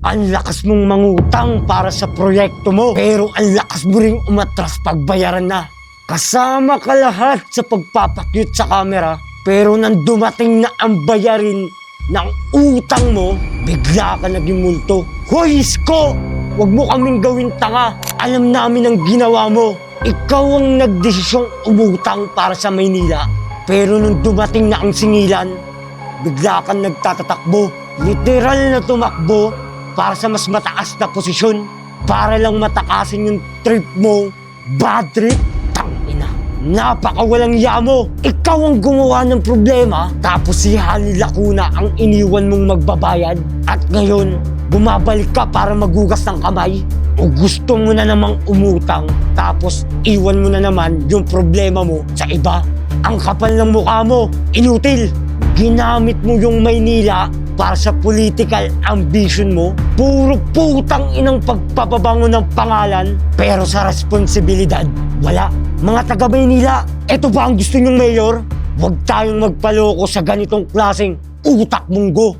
Ang lakas mong mangutang para sa proyekto mo, pero ang lakas mo ring umatras pagbayaran na. Kasama ka lahat sa pagpapakyut sa camera, pero nang dumating na ang bayarin ng utang mo, bigla ka naging multo. Hoy, Isko! Huwag mo kaming gawin tanga. Alam namin ang ginawa mo. Ikaw ang nagdesisyong umutang para sa Maynila. Pero nung dumating na ang singilan, bigla kang nagtatatakbo. Literal na tumakbo para sa mas mataas na posisyon. Para lang matakasin yung trip mo. Bad trip? Tangina. Napakawalang yamo. Ikaw ang gumawa ng problema. Tapos si Hali Lacuna ang iniwan mong magbabayad. At ngayon, bumabalik ka para magugas ng kamay. O gusto mo na namang umutang. Tapos iwan mo na naman yung problema mo sa iba. Ang kapal ng mukha mo. Inutil. Ginamit mo yung Maynila para sa political ambition mo. Puro putang inang pagpapabango ng pangalan. Pero sa responsibilidad, wala. Mga taga Maynila, eto ba ang gusto nyong mayor? Huwag tayong magpaloko sa ganitong klaseng utak munggo.